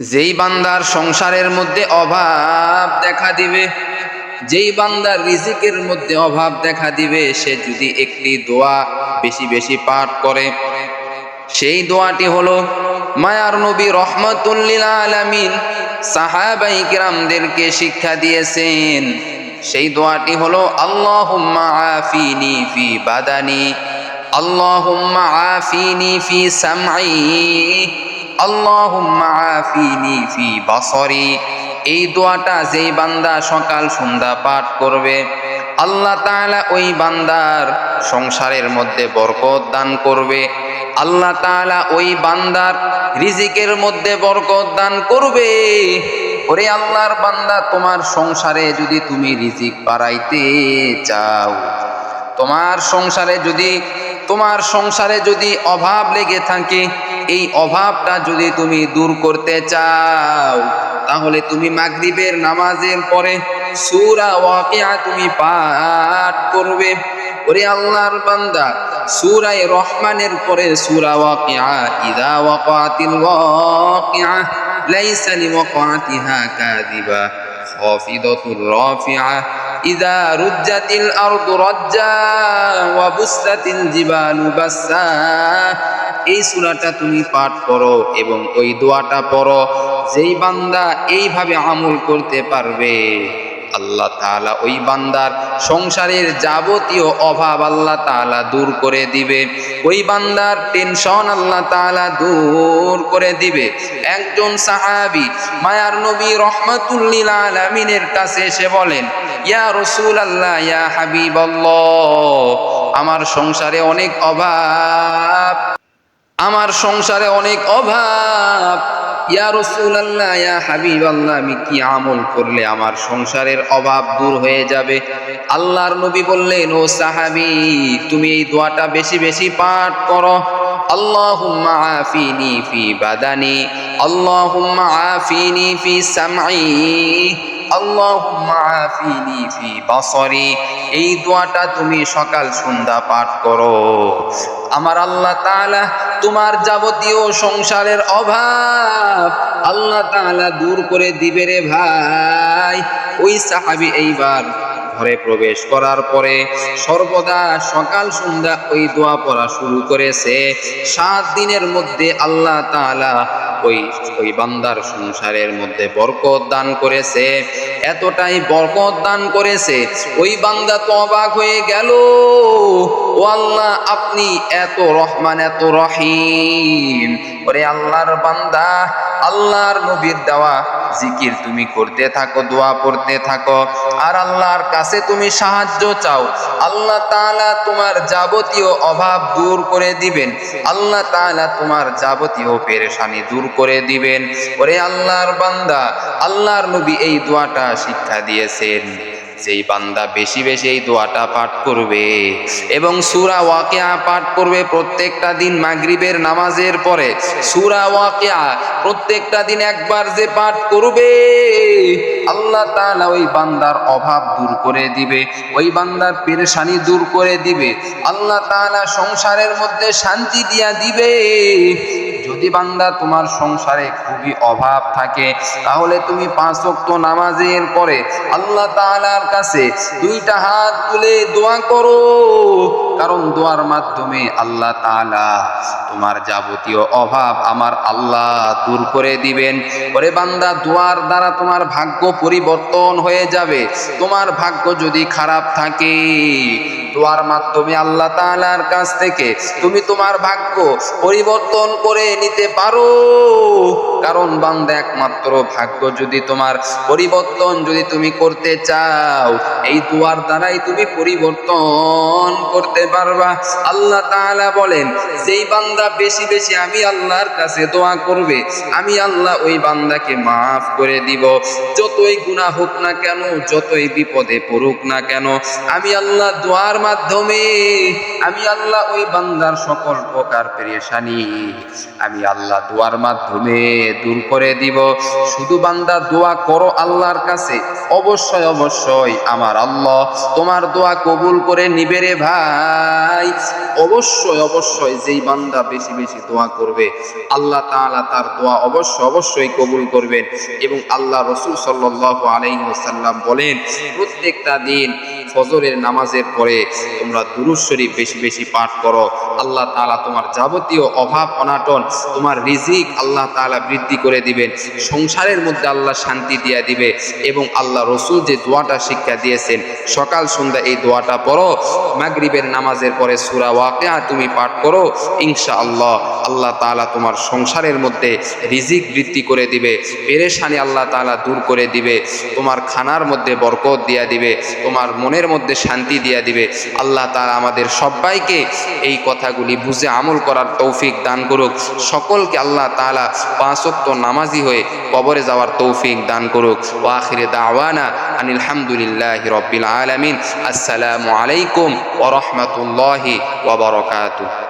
যেই বান্দার সংসারের মধ্যে অভাব দেখা দিবে, যেই বান্দার রিজিকের মধ্যে অভাব দেখা দিবে, সে যদি একটি দোয়া বেশি বেশি পাঠ করে। সেই দোয়াটি হলো, মায়ার নবী রহমতুল্লিল আলামিন সাহাবাই কিরামদেরকে শিক্ষা দিয়েছেন। সেই দোয়াটি হলো, আল্লাহুম্মা আফিনি ফি বাদানি, আল্লাহুম্মা আফিনি ফি সামঈ। আল্লাহুম্মা আফিনি ফি বাসরি। এই দোয়াটা যেই বান্দা সকাল সন্ধ্যা পাঠ করবে, আল্লাহ তাআলা ওই বান্দার সংসারের মধ্যে বরকত দান করবে। আল্লাহ তাআলা ওই বান্দার রিজিকের মধ্যে বরকত দান করবে। ওরে আল্লাহর বান্দা, তোমার সংসারে যদি তুমি রিজিক বাড়াইতে চাও, তোমার সংসারে যদি, তোমার সংসারে যদি অভাব লেগে থাকে এই অভাবটা যদি তুমি দূর করতে চাও, তাহলে তুমি মাগরিবের নামাজের পরে সূরা ওয়াকিয়া তুমি পাঠ করবে। ওরে আল্লাহর বান্দা সূরা রহমানের পরে সূরা ওয়াকিয়া, ইদা ওয়াকাতিল ওয়াকিয়া, লাইসা লিওয়াকাতিহা কাযিবা, খাফিদাতুর রাফিআ ইদা রুজ্জাতিল আরদু রাজ্জা, ওয়া বুসরাতিল জিবালু বাসসা। এই সূরাটা তুমি পাঠ করো এবং ওই দোয়াটা পড়ো, যেই বান্দা এইভাবে আমল করতে পারবে, আল্লাহ তাআলা ওই বান্দার সংসারের যাবতীয় অভাব আল্লাহ তাআলা দূর করে দিবে। ওই বান্দার টেনশন আল্লাহ তাআলা দূর করে দিবে। একজন সাহাবী মায়ার নবী রহমাতুল্লিল আলামিনের কাছে এসে বলেন, ইয়া রসুল আল্লাহ ইয়া হাবিবাল্লাহ, আমার সংসারে অনেক অভাব। আমার সংসারে অনেক অভাব। ইয়া রসুলাল্লাহ, ইয়া হাবিব আল্লাহ আমি কি আমল করলে আমার সংসারের অভাব দূর হয়ে যাবে? আল্লাহর নবী বললেন, ও সাহাবি, তুমি এই দোয়াটা বেশি বেশি পাঠ করো। আল্লাহুম্মা আফিনি ফি আল্লাহুম্মা আফিনি ফি সামঈ। আল্লাহুম্মা আফিনি ফি বাসরি। এই দোয়াটা তুমি সকাল সন্ধ্যা পাঠ করো। আমার আল্লাহ তাআলা তোমার যাবতীয় সংসারের অভাব আল্লাহ তাআলা দূর করে দিবে রে ভাই। ওই সাহাবী এইবার ঘরে প্রবেশ করার পরে সর্বদা সকাল সন্ধ্যা ওই দোয়া পড়া শুরু করেছে। সাত দিনের মধ্যে আল্লাহ তালা ওই ওই বান্দার সংসারের মধ্যে বরকত দান করেছে। এতটাই বরকত দান করেছে, ওই বান্দা তো অবাক হয়ে গেল, ও আল্লাহ, আপনি এত রহমান, এত রহিম। ওরে আল্লাহর বান্দা, আল্লাহর নবীর দেওয়া জিকির তুমি করতে থাকো, দোয়া পড়তে থাকো। আর আল্লাহর কাছে তুমি সাহায্য চাও। আল্লাহ তাআলা তোমার যাবতীয় অভাব দূর করে দিবেন। আল্লাহ তাআলা তোমার যাবতীয় পেরেশানি দূর করে দিবেন। ওরে আল্লাহর বান্দা, আল্লাহর নবী এই দোয়াটা শিক্ষা দিয়েছেন। যেই বান্দা বেশি বেশি এই দোয়াটা পাঠ করবে এবং সুরা ওয়াকিয়া পাঠ করবে প্রত্যেকটা দিন মাগরিবের নামাজের পরে, সুরা ওয়াকিয়া প্রত্যেকটা দিন একবার যে পাঠ করবে, আল্লাহ তাআলা ওই বান্দার অভাব দূর করে দিবে, ওই বান্দার পেরেশানি দূর করে দিবে, আল্লাহ তাআলা সংসারের মধ্যে শান্তি দিয়া দিবে। যদি বান্দা তোমার সংসারে খুবই অভাব থাকে, তাহলে তুমি পাঁচ ওয়াক্ত নামাজের পরে আল্লাহ তাআলার কাছে দুইটা হাত তুলে দোয়া করো। কারণ দোয়ার মাধ্যমে আল্লাহ তাআলা তোমার যাবতীয় অভাব আমার আল্লাহ দূর করে দিবেন। ওরে বান্দা, দোয়ার দ্বারা তোমার ভাগ্য পরিবর্তন হয়ে যাবে। তোমার ভাগ্য যদি খারাপ থাকে দোয়ার মাধ্যমে আল্লাহ তালার কাছ থেকে তুমি তোমার ভাগ্য পরিবর্তন করে নিতে পারো। কারণ বান্দা একমাত্র ভাগ্য। যদি তোমার পরিবর্তন যদি তুমি করতে চাও, এই দোয়ার দ্বারাই তুমি পরিবর্তন করতে পারবা। আল্লাহ তাআলা বলেন, যেই বান্দা বেশি বেশি আমি আল্লাহর কাছে দোয়া করবে, আমি আল্লাহ ওই বান্দাকে মাফ করে দিব। যতই গুনাহ হোক না কেন, যতই বিপদে পড়ুক না কেন, আমি আল্লাহ দোয়ার মাধ্যমে, আমি আল্লাহ ওই বান্দার সকল প্রকার পেরেশানি, আমি আল্লাহ দোয়ার মাধ্যমে দূর করে দিব। শুধু বান্দা দোয়া করো আল্লাহর কাছে। অবশ্যই অবশ্যই আমার আল্লাহ তোমার দোয়া কবুল করে নিবে রে ভাই। অবশ্যই অবশ্যই যেই বান্দা বেশি বেশি দোয়া করবে, আল্লাহ তাআলা তার দোয়া অবশ্যই অবশ্যই কবুল করবেন এবং আল্লাহ রসুল সাল্লাল্লাহু আলাইহি ওয়াসাল্লাম বলেন, প্রত্যেকটা দিন ফজরের নামাজের পরে তোমরা দুরূদ শরীফ বেশি বেশি পাঠ করো। আল্লাহ তাআলা তোমার যাবতীয় অভাব, অনাটন, তোমার রিজিক আল্লাহ তাআলা বৃদ্ধি করে দিবেন। সংসারের মধ্যে আল্লাহ শান্তি দিয়ে দিবে এবং আল্লাহ রসুল যে দোয়াটা শিক্ষা দিয়েছেন, সকাল সন্ধ্যা এই দোয়াটা পড়ো। মাগরিবের নামাজের পরে সূরা ওয়াকিয়া তুমি পাঠ করো, ইনশাআল্লাহ আল্লাহ তাআলা তোমার সংসারের মধ্যে রিজিক বৃদ্ধি করে দিবে, পেরেশানি আল্লাহ তাআলা দূর করে দিবে, তোমার খানার মধ্যে বরকত দিয়া দিবে, তোমার মনের মধ্যে শান্তি দিয়া দিবে। আল্লাহ তাআলা আমাদের সবাইকে এই কথাগুলি বুঝে আমল করার তৌফিক দান করুক। সকলকে আল্লাহ তাআলা পাঁচক্ত নামাজি হয়ে কবরে যাওয়ার তৌফিক দান করুক। ওয়াখিরে দাওয়ানা আনিল হামদুলিল্লাহি রব্বিল আলামিন। আসসালামু আলাইকুম ওয়া রাহমাতুল্লাহি ওয়া বারাকাতুহু